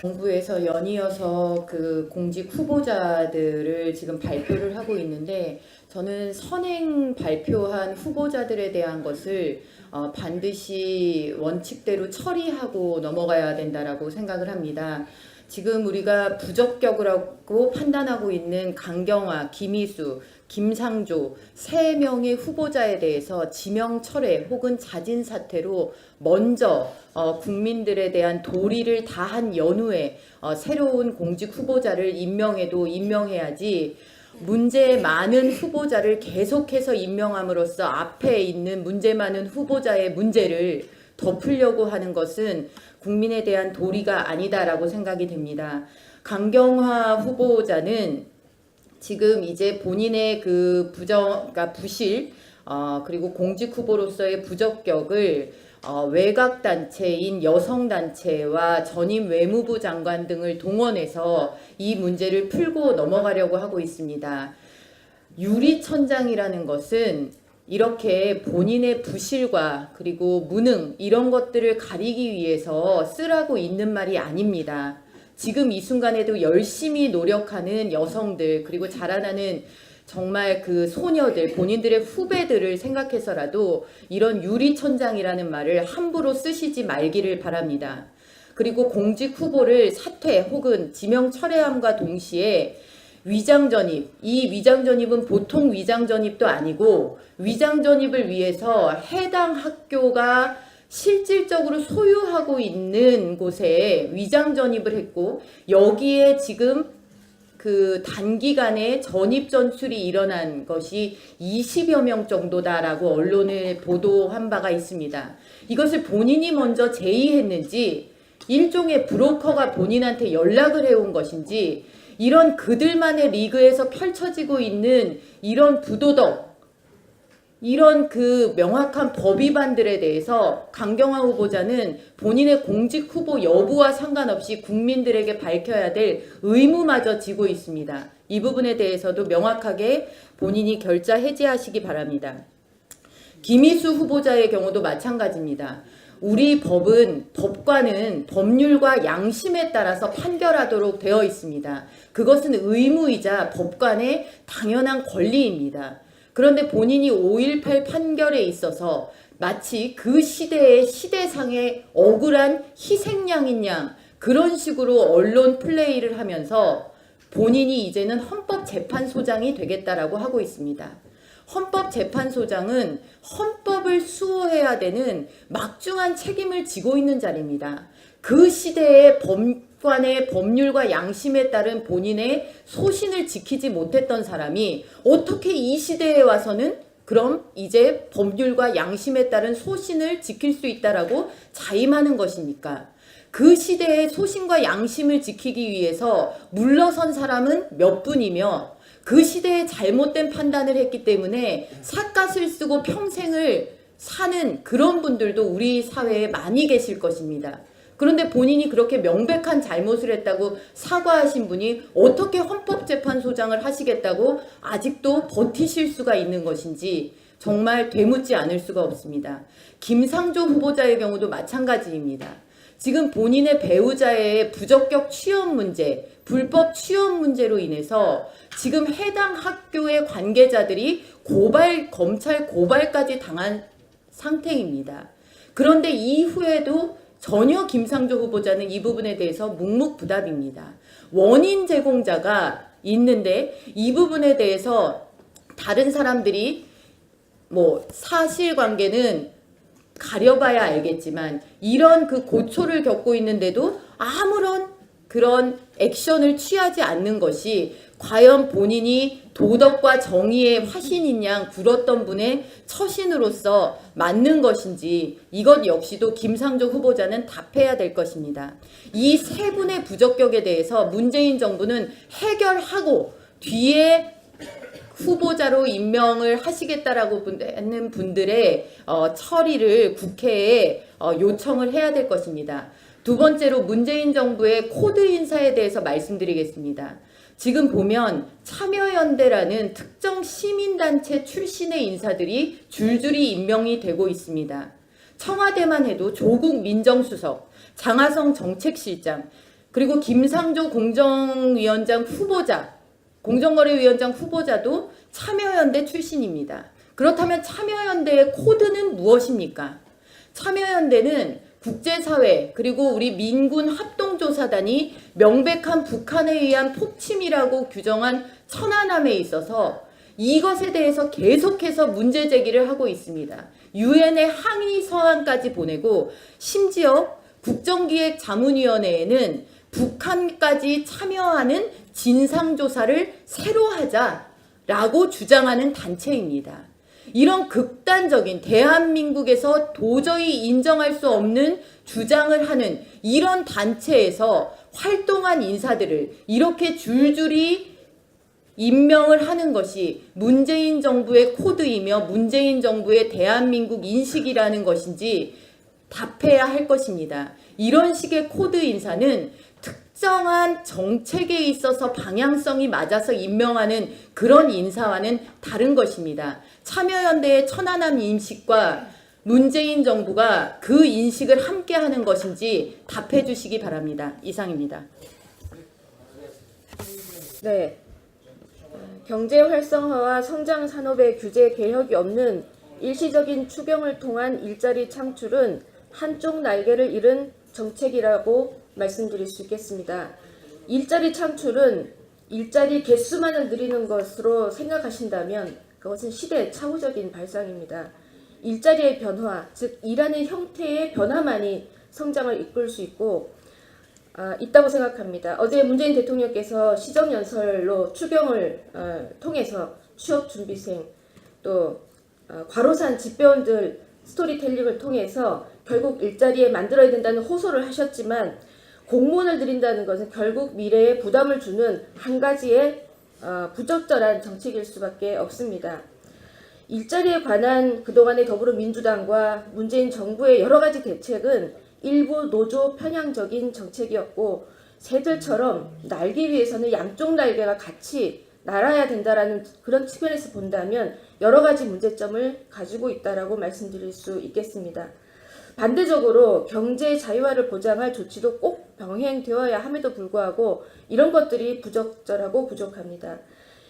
정부에서 연이어서 그 공직 후보자들을 지금 발표를 하고 있는데 저는 선행 발표한 후보자들에 대한 것을 어, 반드시 원칙대로 처리하고 넘어가야 된다라고 생각을 합니다. 지금 우리가 부적격이라고 판단하고 있는 강경화, 김희수, 김상조 세 명의 후보자에 대해서 지명 철회 혹은 자진 사퇴로 먼저 어, 국민들에 대한 도리를 다한 연후에 어, 새로운 공직 후보자를 임명해도 임명해야지 문제 많은 후보자를 계속해서 임명함으로써 앞에 있는 문제 많은 후보자의 문제를 덮으려고 하는 것은 국민에 대한 도리가 아니다라고 생각이 됩니다. 강경화 후보자는 지금 이제 본인의 그 부정, 그러니까 부실, 어, 그리고 공직 후보로서의 부적격을 어, 외곽 단체인 여성 단체와 전임 외무부 장관 등을 동원해서 이 문제를 풀고 넘어가려고 하고 있습니다. 유리천장이라는 것은 이렇게 본인의 부실과 그리고 무능 이런 것들을 가리기 위해서 쓰라고 있는 말이 아닙니다. 지금 이 순간에도 열심히 노력하는 여성들 그리고 자라나는 정말 그 소녀들 본인들의 후배들을 생각해서라도 이런 유리천장이라는 말을 함부로 쓰시지 말기를 바랍니다. 그리고 공직 후보를 사퇴 혹은 지명 철회함과 동시에 위장 전입. 이 위장 전입은 보통 위장 전입도 아니고 위장 전입을 위해서 해당 학교가 실질적으로 소유하고 있는 곳에 위장 전입을 했고 여기에 지금 그 단기간에 전입 전출이 일어난 것이 20여 명 정도다라고 언론을 보도한 바가 있습니다. 이것을 본인이 먼저 제의했는지 일종의 브로커가 본인한테 연락을 해온 것인지 이런 그들만의 리그에서 펼쳐지고 있는 이런 부도덕, 이런 그 명확한 법 위반들에 대해서 강경화 후보자는 본인의 공직 후보 여부와 상관없이 국민들에게 밝혀야 될 의무마저 지고 있습니다. 이 부분에 대해서도 명확하게 본인이 결자 해제하시기 바랍니다. 김희수 후보자의 경우도 마찬가지입니다. 우리 법은 법관은 법률과 양심에 따라서 판결하도록 되어 있습니다. 그것은 의무이자 법관의 당연한 권리입니다. 그런데 본인이 5.18 판결에 있어서 마치 그 시대의 시대상의 억울한 희생양인 양 그런 식으로 언론 플레이를 하면서 본인이 이제는 헌법재판소장이 되겠다라고 하고 있습니다. 헌법재판소장은 헌법을 수호해야 되는 막중한 책임을 지고 있는 자리입니다. 그 시대의 법관의 법률과 양심에 따른 본인의 소신을 지키지 못했던 사람이 어떻게 이 시대에 와서는 그럼 이제 법률과 양심에 따른 소신을 지킬 수 있다라고 자임하는 것입니까? 그 시대의 소신과 양심을 지키기 위해서 물러선 사람은 몇 분이며 그 시대에 잘못된 판단을 했기 때문에 삿갓을 쓰고 평생을 사는 그런 분들도 우리 사회에 많이 계실 것입니다. 그런데 본인이 그렇게 명백한 잘못을 했다고 사과하신 분이 어떻게 헌법재판소장을 하시겠다고 아직도 버티실 수가 있는 것인지 정말 되묻지 않을 수가 없습니다. 김상조 후보자의 경우도 마찬가지입니다. 지금 본인의 배우자의 부적격 취업 문제, 불법 취업 문제로 인해서 지금 해당 학교의 관계자들이 고발, 검찰 고발까지 당한 상태입니다. 그런데 이후에도 전혀 김상조 후보자는 이 부분에 대해서 묵묵부답입니다. 원인 제공자가 있는데 이 부분에 대해서 다른 사람들이 뭐 사실관계는 가려봐야 알겠지만 이런 그 고초를 겪고 있는데도 아무런 그런 액션을 취하지 않는 것이 과연 본인이 도덕과 정의의 화신인 양 굴었던 분의 처신으로서 맞는 것인지 이것 역시도 김상조 후보자는 답해야 될 것입니다. 이 세 분의 부적격에 대해서 문재인 정부는 해결하고 뒤에 후보자로 임명을 하시겠다라고 하는 분들의 어, 처리를 국회에 어, 요청을 해야 될 것입니다. 두 번째로 문재인 정부의 코드 인사에 대해서 말씀드리겠습니다. 지금 보면 참여연대라는 특정 시민단체 출신의 인사들이 줄줄이 임명이 되고 있습니다. 청와대만 해도 조국 민정수석, 장하성 정책실장, 그리고 김상조 공정위원장 후보자, 공정거래위원장 후보자도 참여연대 출신입니다. 그렇다면 참여연대의 코드는 무엇입니까? 참여연대는 국제사회 그리고 우리 민군 합동조사단이 명백한 북한에 의한 폭침이라고 규정한 천안함에 있어서 이것에 대해서 계속해서 문제 제기를 하고 있습니다. 유엔에 항의 서한까지 보내고 심지어 국정기획자문위원회에는 북한까지 참여하는 진상조사를 새로 하자라고 주장하는 단체입니다. 이런 극단적인 대한민국에서 도저히 인정할 수 없는 주장을 하는 이런 단체에서 활동한 인사들을 이렇게 줄줄이 임명을 하는 것이 문재인 정부의 코드이며 문재인 정부의 대한민국 인식이라는 것인지 답해야 할 것입니다. 이런 식의 코드 인사는 특정한 정책에 있어서 방향성이 맞아서 임명하는 그런 인사와는 다른 것입니다. 참여연대의 천안함 인식과 문재인 정부가 그 인식을 함께 하는 것인지 답해 주시기 바랍니다. 이상입니다. 네. 경제 활성화와 성장 산업의 규제 개혁이 없는 일시적인 추경을 통한 일자리 창출은 한쪽 날개를 잃은 정책이라고 말씀드릴 수 있겠습니다. 일자리 창출은 일자리 개수만을 늘리는 것으로 생각하신다면 그것은 시대 차후적인 발상입니다. 일자리의 변화, 즉 일하는 형태의 변화만이 성장을 이끌 수 있고 아, 있다고 생각합니다. 어제 문재인 대통령께서 시정연설로 추경을 어, 통해서 취업준비생 또 어, 과로산 집배원들 스토리텔링을 통해서 결국 일자리에 만들어야 된다는 호소를 하셨지만 공무원을 들인다는 것은 결국 미래에 부담을 주는 한 가지의 어, 부적절한 정책일 수밖에 없습니다. 일자리에 관한 그동안의 더불어민주당과 문재인 정부의 여러 가지 대책은 일부 노조 편향적인 정책이었고 새들처럼 날기 위해서는 양쪽 날개가 같이 날아야 된다라는 그런 측면에서 본다면 여러 가지 문제점을 가지고 있다라고 말씀드릴 수 있겠습니다. 반대적으로 경제 자유화를 보장할 조치도 꼭 병행되어야 함에도 불구하고 이런 것들이 부적절하고 부족합니다.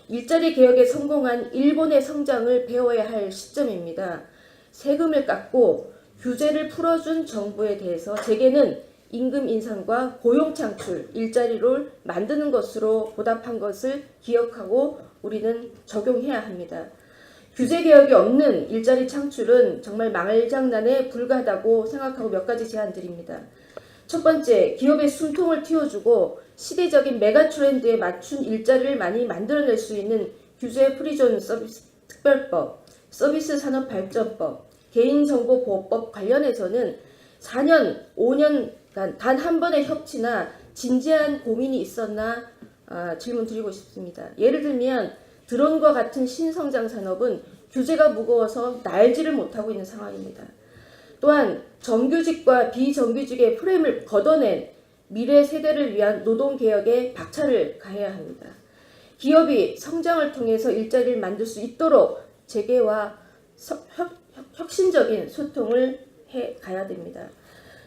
일자리 개혁에 성공한 일본의 성장을 배워야 할 시점입니다. 세금을 깎고 규제를 풀어준 정부에 대해서 제게는 임금 인상과 고용 창출, 일자리를 만드는 것으로 보답한 것을 기억하고 우리는 적용해야 합니다. 규제 개혁이 없는 일자리 창출은 정말 말장난에 불과하다고 생각하고 몇 가지 제안 드립니다. 첫 번째, 기업의 숨통을 틔워주고 시대적인 메가 트렌드에 맞춘 일자리를 많이 만들어낼 수 있는 규제 프리존 서비스 특별법, 서비스 산업 발전법, 개인정보보호법 관련해서는 4년, 5년간 단 한 번의 협치나 진지한 고민이 있었나 아, 질문 드리고 싶습니다. 예를 들면 드론과 같은 신성장 산업은 규제가 무거워서 날지를 못하고 있는 상황입니다. 또한 정규직과 비정규직의 프레임을 걷어낸 미래 세대를 위한 노동 개혁에 박차를 가해야 합니다. 기업이 성장을 통해서 일자리를 만들 수 있도록 혁- 혁신적인 소통을 해 가야 됩니다.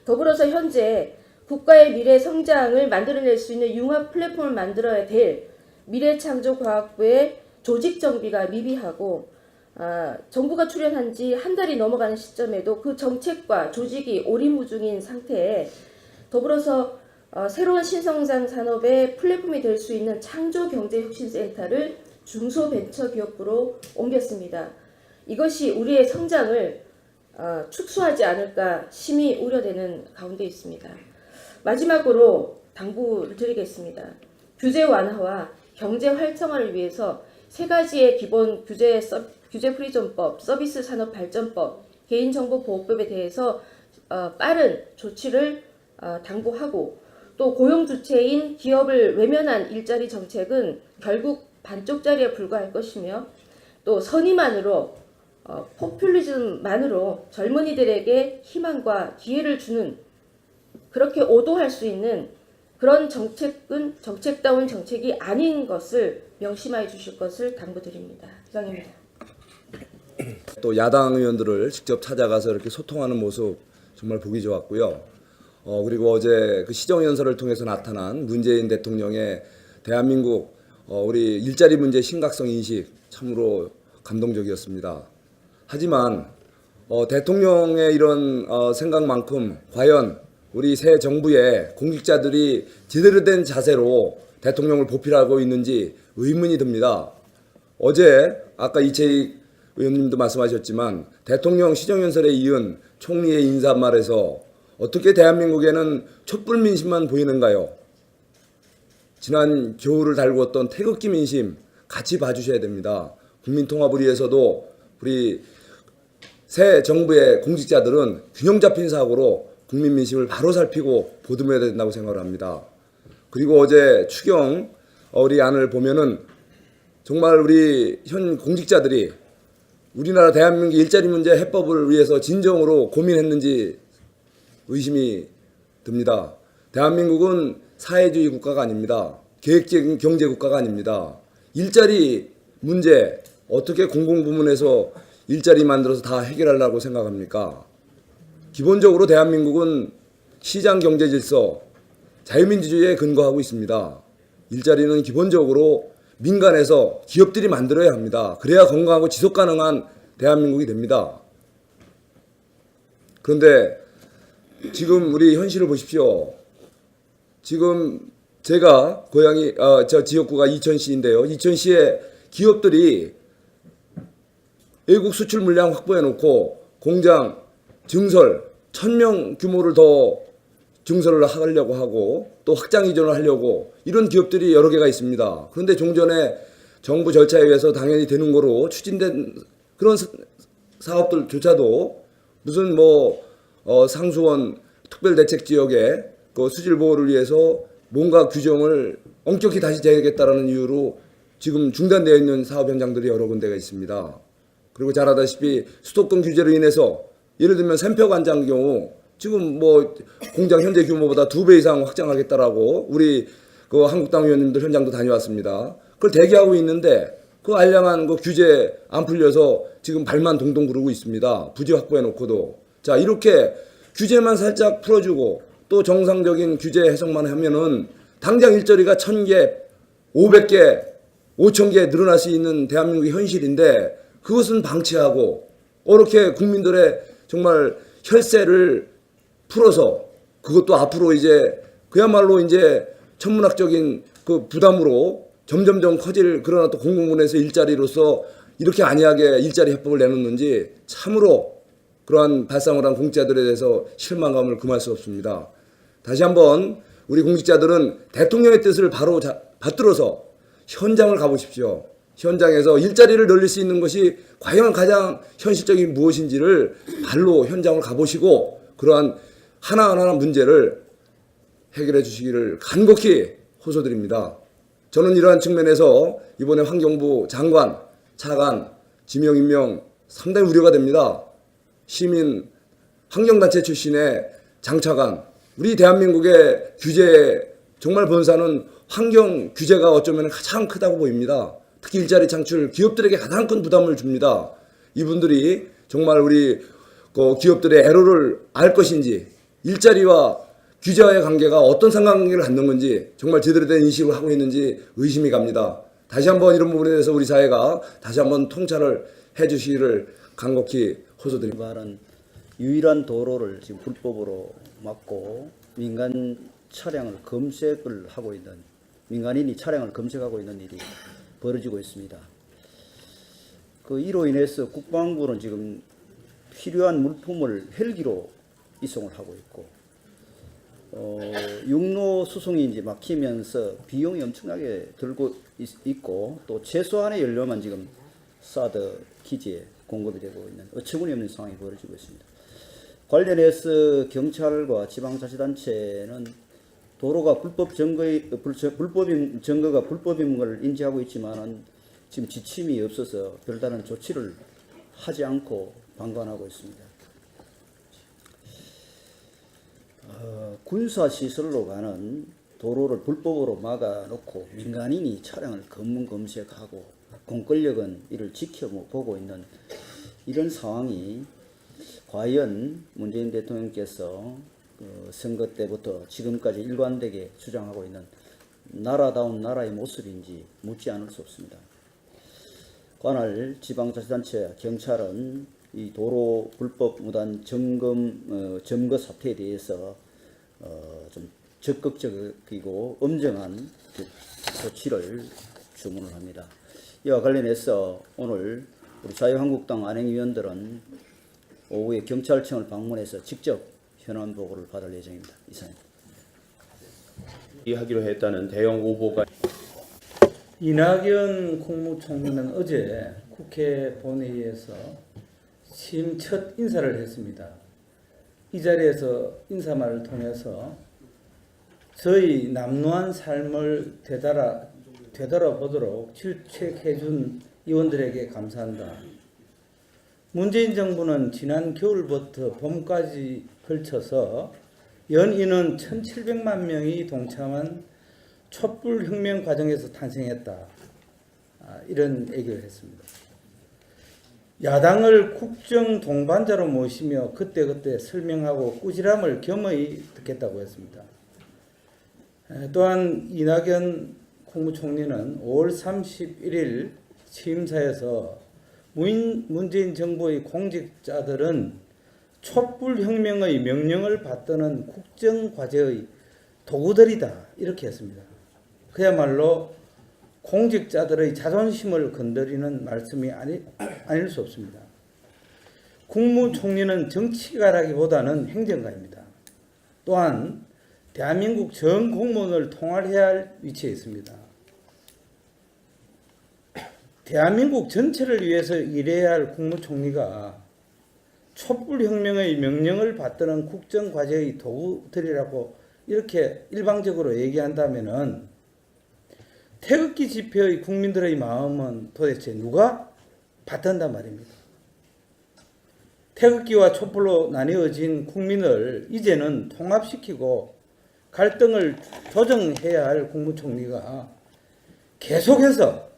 더불어서 현재 국가의 미래 성장을 만들어낼 수 있는 융합 플랫폼을 만들어야 될 미래창조과학부의 조직 정비가 미비하고 아, 정부가 출연한 지 한 달이 넘어가는 시점에도 그 정책과 조직이 오리무중인 상태에 더불어서 어, 새로운 신성장 산업의 플랫폼이 될 수 있는 창조경제혁신센터를 중소벤처기업부로 옮겼습니다. 이것이 우리의 성장을 어, 축소하지 않을까 심히 우려되는 가운데 있습니다. 마지막으로 당부를 드리겠습니다. 규제 완화와 경제 활성화를 위해서 세 가지의 기본 규제 서, 규제 프리존법, 서비스 산업 발전법, 개인정보 보호법에 대해서 어, 빠른 조치를 어, 당부하고 또 고용 주체인 기업을 외면한 일자리 정책은 결국 반쪽짜리에 불과할 것이며 또 선의만으로 어, 포퓰리즘만으로 젊은이들에게 희망과 기회를 주는 그렇게 오도할 수 있는 그런 정책은 정책다운 정책이 아닌 것을 명심하여 주실 것을 당부드립니다. 이상입니다. 또 야당 의원들을 직접 찾아가서 이렇게 소통하는 모습 정말 보기 좋았고요. 어, 그리고 어제 그 시정연설을 통해서 나타난 문재인 대통령의 대한민국 어, 우리 일자리 문제 심각성 인식 참으로 감동적이었습니다. 하지만 어, 대통령의 이런 어, 생각만큼 과연 우리 새 정부의 공직자들이 제대로 된 자세로 대통령을 보필하고 있는지 의문이 듭니다. 어제 아까 이채익 의원님도 말씀하셨지만 대통령 시정연설에 이은 총리의 인사말에서 어떻게 대한민국에는 촛불 민심만 보이는가요? 지난 겨울을 달구었던 태극기 민심 같이 봐주셔야 됩니다. 국민 통합을 위해서도 우리 새 정부의 공직자들은 균형 잡힌 사고로 국민 민심을 바로 살피고 보듬어야 된다고 생각을 합니다. 그리고 어제 추경 어, 우리 안을 보면은 정말 우리 현 공직자들이 우리나라 대한민국 일자리 문제 해법을 위해서 진정으로 고민했는지 의심이 듭니다. 대한민국은 사회주의 국가가 아닙니다. 계획적인 경제 국가가 아닙니다. 일자리 문제 어떻게 공공부문에서 일자리 만들어서 다 해결하려고 생각합니까? 기본적으로 대한민국은 시장 경제 질서, 자유민주주의에 근거하고 있습니다. 일자리는 기본적으로 민간에서 기업들이 만들어야 합니다. 그래야 건강하고 지속 가능한 대한민국이 됩니다. 그런데 지금 우리 현실을 보십시오. 지금 제가 고향이 어, 저 지역구가 이천시인데요. 이천시에 기업들이 외국 수출 물량 확보해 놓고 공장 증설 천명 규모를 더 증설을 하려고 하고 또 확장 이전을 하려고 이런 기업들이 여러 개가 있습니다. 그런데 종전에 정부 절차에 의해서 당연히 되는 거로 추진된 그런 사- 사업들조차도 무슨 뭐 어, 상수원 특별대책 지역에 그 수질 보호를 위해서 뭔가 규정을 엄격히 다시 재야겠다라는 이유로 지금 중단되어 있는 사업 현장들이 여러 군데가 있습니다. 그리고 잘 아다시피 수도권 규제로 인해서 예를 들면 샘표 관장 경우 지금 뭐 공장 현재 규모보다 두 배 이상 확장하겠다라고 우리 그 한국당 의원님들 현장도 다녀왔습니다. 그걸 대기하고 있는데 그 알량한 그 규제 안 풀려서 지금 발만 동동 구르고 있습니다. 부지 확보해 놓고도 자 이렇게 규제만 살짝 풀어주고 또 정상적인 규제 해석만 하면은 당장 일자리가 천 개, 오백 개, 오천 개 늘어날 수 있는 대한민국의 현실인데 그것은 방치하고 이렇게 국민들의 정말 혈세를 풀어서 그것도 앞으로 이제 그야말로 이제 천문학적인 그 부담으로 점점점 커질 그러나 또 공공부문에서 일자리로서 이렇게 안이하게 일자리 해법을 내놓는지 참으로 그러한 발상을 한 공직자들에 대해서 실망감을 금할 수 없습니다. 다시 한번 우리 공직자들은 대통령의 뜻을 바로 자- 받들어서 현장을 가보십시오. 현장에서 일자리를 늘릴 수 있는 것이 과연 가장 현실적인 무엇인지를 발로 현장을 가보시고 그러한 하나하나 문제를 해결해 주시기를 간곡히 호소드립니다. 저는 이러한 측면에서 이번에 환경부 장관, 차관, 지명 임명 상당히 우려가 됩니다. 시민 환경단체 출신의 장차관, 우리 대한민국의 규제 정말 본사는 환경 규제가 어쩌면 가장 크다고 보입니다. 특히 일자리 창출 기업들에게 가장 큰 부담을 줍니다. 이분들이 정말 우리 그 기업들의 애로를 알 것인지 일자리와 규제와의 관계가 어떤 상관관계를 갖는 건지 정말 제대로 된 인식을 하고 있는지 의심이 갑니다. 다시 한번 이런 부분에 대해서 우리 사회가 다시 한번 통찰을 해 주시기를 간곡히 호소드립니다. 말은 유일한 도로를 지금 불법으로 막고 민간 차량을 검색을 하고 있는 민간인이 차량을 검색하고 있는 일이 벌어지고 있습니다. 그 이로 인해서 국방부는 지금 필요한 물품을 헬기로 이송을 하고 있고 어, 육로 수송이 이제 막히면서 비용이 엄청나게 들고 있, 있고 또 최소한의 연료만 지금 사드 기지에 공급이 되고 있는 어처구니 없는 상황이 벌어지고 있습니다. 관련해서 경찰과 지방자치단체는 도로가 불법 증거의 불- 불법인 증거가 불법인 걸 인지하고 있지만은 지금 지침이 없어서 별다른 조치를 하지 않고 방관하고 있습니다. 어, 군사 시설로 가는 도로를 불법으로 막아놓고 민간인이 차량을 검문 검색하고 공권력은 이를 지켜보고 있는 이런 상황이 과연 문재인 대통령께서 어, 선거 때부터 지금까지 일관되게 주장하고 있는 나라다운 나라의 모습인지 묻지 않을 수 없습니다. 관할 지방자치단체 경찰은 이 도로 불법 무단 점검 어, 점거 사태에 대해서 어, 좀 적극적이고 엄정한 그 조치를 주문을 합니다. 이와 관련해서 오늘 우리 자유한국당 안행위원들은 오후에 경찰청을 방문해서 직접 현안 보고를 받을 예정입니다. 이상입니다. 하기로 했다는 대형 오보가 이낙연 국무총리는 어제 국회 본회의에서 취임 첫 인사를 했습니다. 이 자리에서 인사말을 통해서 저희 남루한 삶을 되돌아, 되돌아보도록 질책해준 의원들에게 감사한다. 문재인 정부는 지난 겨울부터 봄까지 걸쳐서 연인은 1,700만 명이 동참한 촛불 혁명 과정에서 탄생했다. 아, 이런 얘기를 했습니다. 야당을 국정 동반자로 모시며 그때그때 설명하고 꾸지람을 겸허히 듣겠다고 했습니다. 에, 또한 이낙연 국무총리는 5월 31일 취임사에서 문- 문재인 정부의 공직자들은 촛불 혁명의 명령을 받드는 국정 과제의 도구들이다 이렇게 했습니다. 그야말로 공직자들의 자존심을 건드리는 말씀이 아니, 아닐 수 없습니다. 국무총리는 정치가라기보다는 행정가입니다. 또한 대한민국 전 공무원을 통할해야 할 위치에 있습니다. 대한민국 전체를 위해서 일해야 할 국무총리가 촛불혁명의 명령을 받드는 국정과제의 도구들이라고 이렇게 일방적으로 얘기한다면은 태극기 집회의 국민들의 마음은 도대체 누가 받든단 말입니다. 태극기와 촛불로 나뉘어진 국민을 이제는 통합시키고 갈등을 조정해야 할 국무총리가 계속해서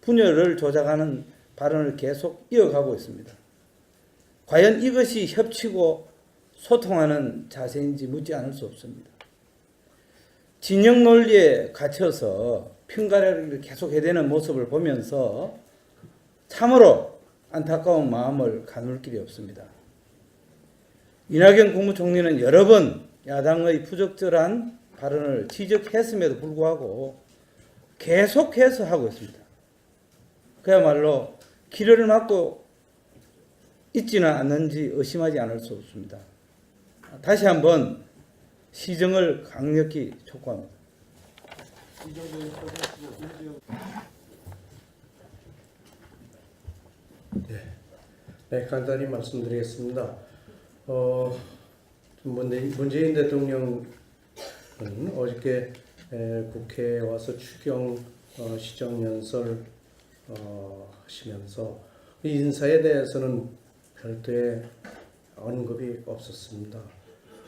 분열을 조작하는 발언을 계속 이어가고 있습니다. 과연 이것이 협치고 소통하는 자세인지 묻지 않을 수 없습니다. 진영 논리에 갇혀서 편가르기를 계속 해대는 모습을 보면서 참으로 안타까운 마음을 가눌 길이 없습니다. 이낙연 국무총리는 여러 번 야당의 부적절한 발언을 지적했음에도 불구하고 계속해서 하고 있습니다. 그야말로 길을 막고 있지는 않는지 의심하지 않을 수 없습니다. 다시 한번 시정을 강력히 촉구합니다. 네, 간단히 말씀드리겠습니다. 어, 문재인, 대통령은 어저께 에, 국회에 와서 추경 어, 시정연설 어, 하시면서 이 인사에 대해서는 별도의 언급이 없었습니다.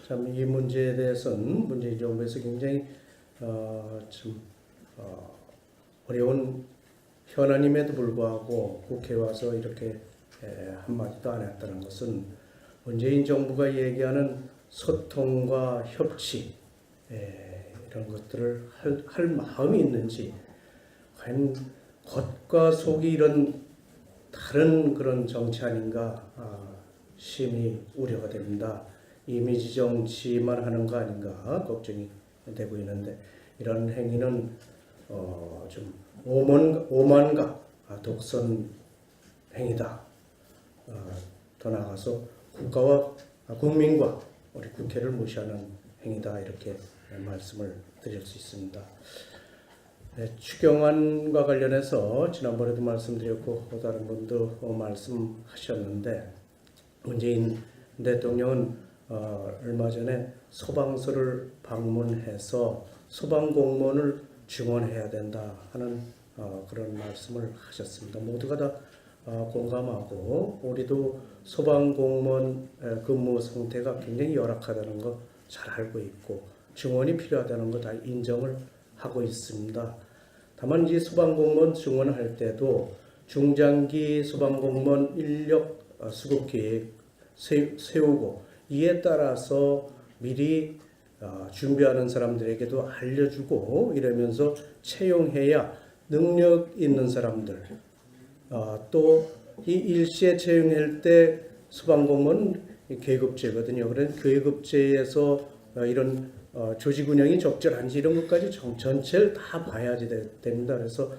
참 이 문제에 대해서는 문재인 정부에서 굉장히 어, 좀 어, 어려운 현안임에도 불구하고 국회에 와서 이렇게 에, 한마디도 안 했다는 것은 문재인 정부가 얘기하는 소통과 협치 에, 이런 것들을 할, 할 마음이 있는지 과연 겉과 속이 이런 다른 그런 정치 아닌가 아, 심히 우려가 됩니다. 이미지 정치만 하는 거 아닌가 걱정이 되고 있는데 이런 행위는 어, 좀 오만, 오만과 아, 독선 행위다. 어, 더 나아가서 국가와 아, 국민과 우리 국회를 무시하는 행위다 이렇게 말씀을 드릴 수 있습니다. 네, 추경안과 관련해서 지난번에도 말씀드렸고 또 다른 분도 어, 말씀하셨는데 문재인 대통령은 어, 얼마 전에 소방서를 방문해서 소방 공무원을 증원해야 된다 하는 어, 그런 말씀을 하셨습니다. 모두가 다 어, 공감하고 우리도 소방 공무원 에, 근무 상태가 굉장히 열악하다는 거 잘 알고 있고 증원이 필요하다는 거 다 인정을 하고 있습니다. 다만 이 소방 공무원 증원할 때도 중장기 소방 공무원 인력 어, 수급 계획 세- 세우고 이에 따라서 미리 어, 준비하는 사람들에게도 알려주고 이러면서 채용해야 능력 있는 사람들 어, 또이 일시에 채용할 때 소방공무원 계급제거든요. 그런 계급제에서 어, 이런 어, 조직 운영이 적절한지 이런 것까지 정- 전체를 다 봐야지 되- 됩니다. 그래서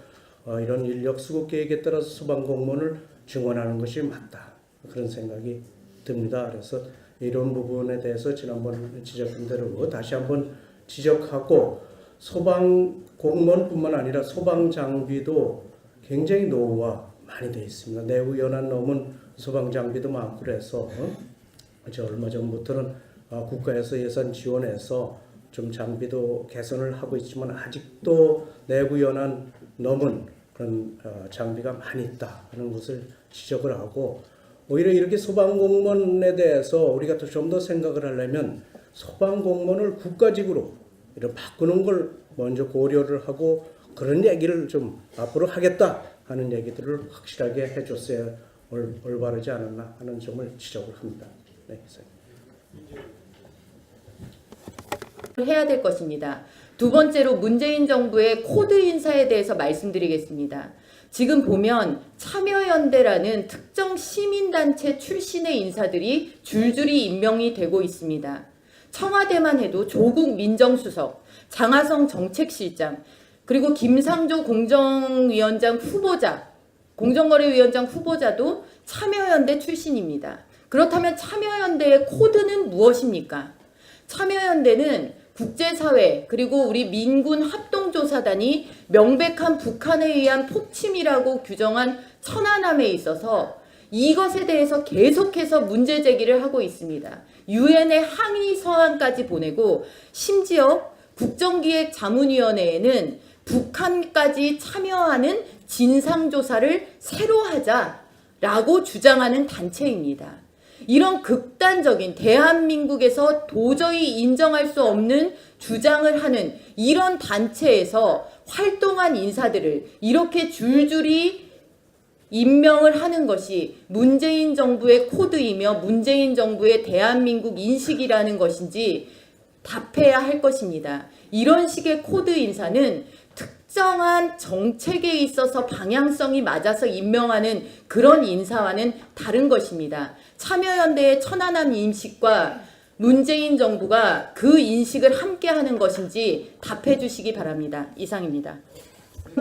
어, 이런 인력 수급 계획에 따라서 소방공무원을 증원하는 것이 맞다 그런 생각이 듭니다. 그래서 이런 부분에 대해서 지난번 지적한 대로 다시 한번 지적하고 소방 공무원뿐만 아니라 소방 장비도 굉장히 노후화 많이 돼 있습니다. 내부 연한 넘은 소방 장비도 많고 그래서 어? 저 얼마 전부터는 어, 국가에서 예산 지원해서 좀 장비도 개선을 하고 있지만 아직도 내부 연한 넘은 그런 어, 장비가 많이 있다 하는 것을 지적을 하고 오히려 이렇게 소방공무원에 대해서 우리가 또 좀 더 생각을 하려면 소방공무원을 국가직으로 이런 바꾸는 걸 먼저 고려를 하고 그런 얘기를 좀 앞으로 하겠다 하는 얘기들을 확실하게 해줬어야 올, 올바르지 않았나 하는 점을 지적을 합니다. 네. 해야 될 것입니다. 두 번째로 문재인 정부의 코드 인사에 대해서 말씀드리겠습니다. 지금 보면 참여연대라는 특정 시민단체 출신의 인사들이 줄줄이 임명이 되고 있습니다. 청와대만 해도 조국 민정수석, 장하성 정책실장, 그리고 김상조 공정위원장 후보자, 공정거래위원장 후보자도 참여연대 출신입니다. 그렇다면 참여연대의 코드는 무엇입니까? 참여연대는 국제사회 그리고 우리 민군 합동조사단이 명백한 북한에 의한 폭침이라고 규정한 천안함에 있어서 이것에 대해서 계속해서 문제 제기를 하고 있습니다. 유엔에 항의 서한까지 보내고 심지어 국정기획 자문위원회에는 북한까지 참여하는 진상조사를 새로 하자라고 주장하는 단체입니다. 이런 극단적인 대한민국에서 도저히 인정할 수 없는 주장을 하는 이런 단체에서 활동한 인사들을 이렇게 줄줄이 임명을 하는 것이 문재인 정부의 코드이며 문재인 정부의 대한민국 인식이라는 것인지 답해야 할 것입니다. 이런 식의 코드 인사는 특정한 정책에 있어서 방향성이 맞아서 임명하는 그런 인사와는 다른 것입니다. 참여연대의 천안함 인식과 문재인 정부가 그 인식을 함께 하는 것인지 답해 주시기 바랍니다. 이상입니다.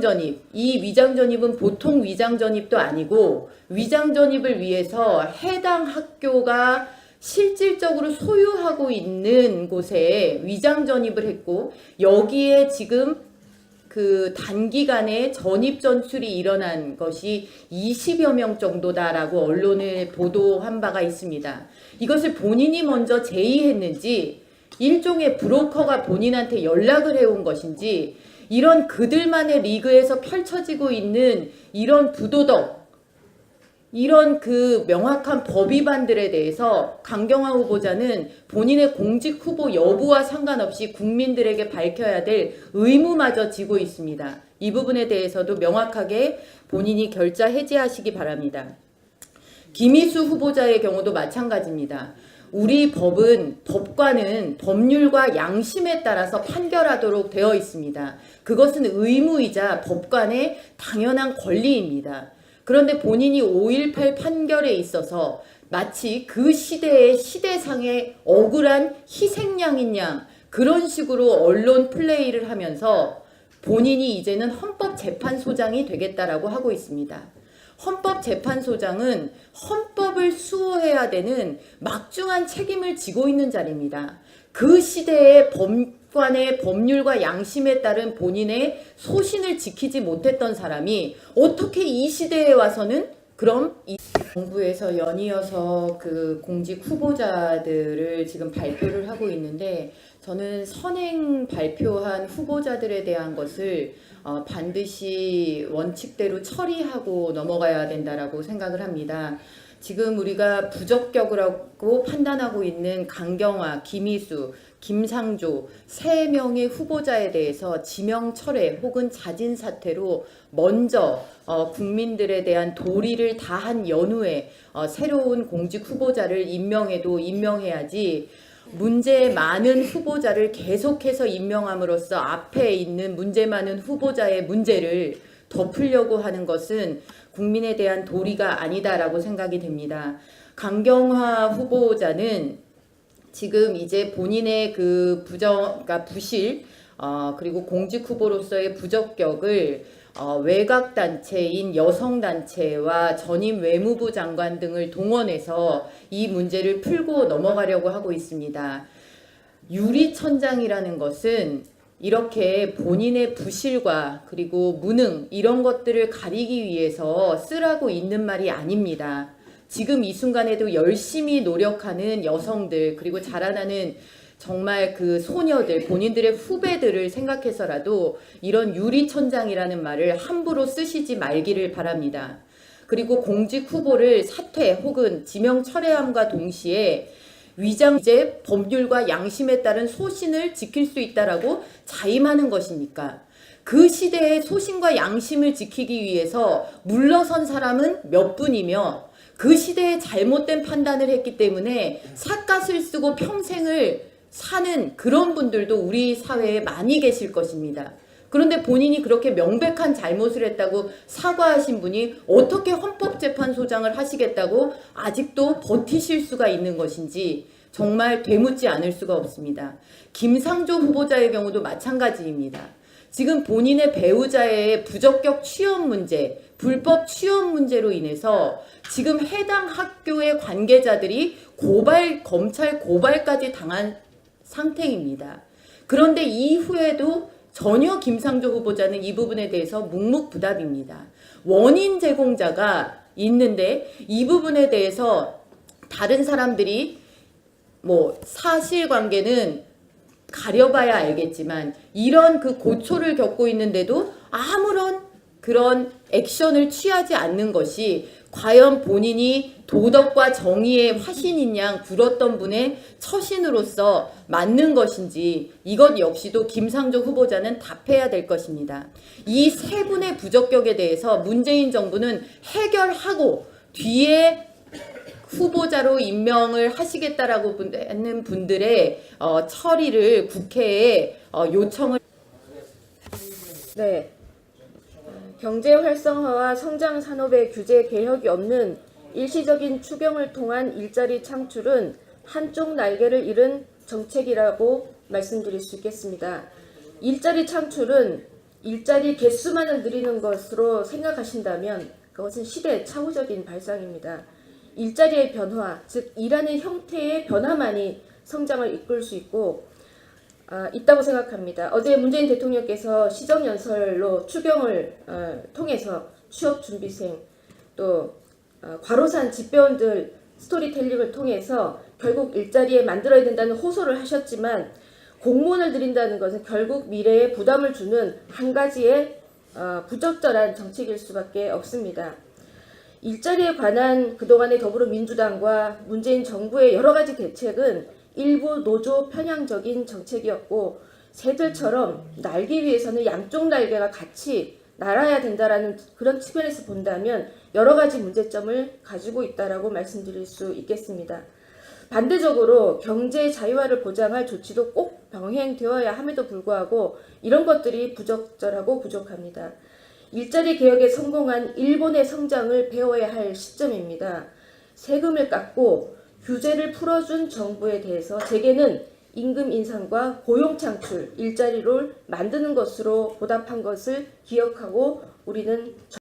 전입. 이 위장 전입은 보통 위장 전입도 아니고 위장 전입을 위해서 해당 학교가 실질적으로 소유하고 있는 곳에 위장 전입을 했고 여기에 지금 그 단기간에 전입 전출이 일어난 것이 20여 명 정도다라고 언론에 보도한 바가 있습니다. 이것을 본인이 먼저 제의했는지 일종의 브로커가 본인한테 연락을 해온 것인지 이런 그들만의 리그에서 펼쳐지고 있는 이런 부도덕 이런 그 명확한 법 위반들에 대해서 강경화 후보자는 본인의 공직 후보 여부와 상관없이 국민들에게 밝혀야 될 의무마저 지고 있습니다. 이 부분에 대해서도 명확하게 본인이 결자 해지하시기 바랍니다. 김희수 후보자의 경우도 마찬가지입니다. 우리 법은 법관은 법률과 양심에 따라서 판결하도록 되어 있습니다. 그것은 의무이자 법관의 당연한 권리입니다. 그런데 본인이 5.18 판결에 있어서 마치 그 시대의 시대상의 억울한 희생양인 양 그런 식으로 언론 플레이를 하면서 본인이 이제는 헌법재판소장이 되겠다라고 하고 있습니다. 헌법재판소장은 헌법을 수호해야 되는 막중한 책임을 지고 있는 자리입니다. 그 시대의 법관의 법률과 양심에 따른 본인의 소신을 지키지 못했던 사람이 어떻게 이 시대에 와서는 그럼 이 정부에서 연이어서 그 공직 후보자들을 지금 발표를 하고 있는데 저는 선행 발표한 후보자들에 대한 것을 어, 반드시 원칙대로 처리하고 넘어가야 된다라고 생각을 합니다. 지금 우리가 부적격이라고 판단하고 있는 강경화, 김희수, 김상조 세 명의 후보자에 대해서 지명 철회 혹은 자진 사퇴로 먼저 어, 국민들에 대한 도리를 다한 연후에 어, 새로운 공직 후보자를 임명해도 임명해야지 문제 많은 후보자를 계속해서 임명함으로써 앞에 있는 문제 많은 후보자의 문제를 덮으려고 하는 것은 국민에 대한 도리가 아니다라고 생각이 됩니다. 강경화 후보자는 지금 이제 본인의 그 부정, 그러니까 부실, 어, 그리고 공직 후보로서의 부적격을 어, 외곽 단체인 여성 단체와 전임 외무부 장관 등을 동원해서 이 문제를 풀고 넘어가려고 하고 있습니다. 유리천장이라는 것은 이렇게 본인의 부실과 그리고 무능 이런 것들을 가리기 위해서 쓰라고 있는 말이 아닙니다. 지금 이 순간에도 열심히 노력하는 여성들 그리고 자라나는 정말 그 소녀들 본인들의 후배들을 생각해서라도 이런 유리천장이라는 말을 함부로 쓰시지 말기를 바랍니다. 그리고 공직 후보를 사퇴 혹은 지명 철회함과 동시에 위장제 법률과 양심에 따른 소신을 지킬 수 있다라고 자임하는 것입니까? 그 시대의 소신과 양심을 지키기 위해서 물러선 사람은 몇 분이며 그 시대에 잘못된 판단을 했기 때문에 삿갓을 쓰고 평생을 사는 그런 분들도 우리 사회에 많이 계실 것입니다. 그런데 본인이 그렇게 명백한 잘못을 했다고 사과하신 분이 어떻게 헌법 재 판소장을 하시겠다고 아직도 버티실 수가 있는 것인지 정말 되묻지 않을 수가 없습니다. 김상조 후보자의 경우도 마찬가지입니다. 지금 본인의 배우자의 부적격 취업 문제, 불법 취업 문제로 인해서 지금 해당 학교의 관계자들이 고발, 검찰 고발까지 당한 상태입니다. 그런데 이후에도 전혀 김상조 후보자는 이 부분에 대해서 묵묵부답입니다. 원인 제공자가 있는데 이 부분에 대해서 다른 사람들이 뭐 사실관계는 가려봐야 알겠지만 이런 그 고초를 겪고 있는데도 아무런 그런 액션을 취하지 않는 것이 과연 본인이 도덕과 정의의 화신인 양 굴었던 분의 처신으로서 맞는 것인지 이것 역시도 김상조 후보자는 답해야 될 것입니다. 이 세 분의 부적격에 대해서 문재인 정부는 해결하고 뒤에 후보자로 임명을 하시겠다라고 하는 분들의 어, 처리를 국회에 어, 요청을 네. 경제 활성화와 성장 산업의 규제 개혁이 없는 일시적인 추경을 통한 일자리 창출은 한쪽 날개를 잃은 정책이라고 말씀드릴 수 있겠습니다. 일자리 창출은 일자리 개수만을 늘리는 것으로 생각하신다면 그것은 시대 차후적인 발상입니다. 일자리의 변화, 즉 일하는 형태의 변화만이 성장을 이끌 수 있고 아, 있다고 생각합니다. 어제 문재인 대통령께서 시정연설로 추경을 어, 통해서 취업 준비생 또 어, 과로산 집배원들 스토리텔링을 통해서 결국 일자리에 만들어야 된다는 호소를 하셨지만 공무원을 드린다는 것은 결국 미래에 부담을 주는 한 가지의 어, 부적절한 정책일 수밖에 없습니다. 일자리에 관한 그동안의 더불어민주당과 문재인 정부의 여러 가지 대책은 일부 노조 편향적인 정책이었고 새들처럼 날기 위해서는 양쪽 날개가 같이 날아야 된다라는 그런 측면에서 본다면 여러 가지 문제점을 가지고 있다라고 말씀드릴 수 있겠습니다. 반대적으로 경제 자유화를 보장할 조치도 꼭 병행되어야 함에도 불구하고 이런 것들이 부적절하고 부족합니다. 일자리 개혁에 성공한 일본의 성장을 배워야 할 시점입니다. 세금을 깎고 규제를 풀어준 정부에 대해서 제게는 임금 인상과 고용 창출, 일자리를 만드는 것으로 보답한 것을 기억하고 우리는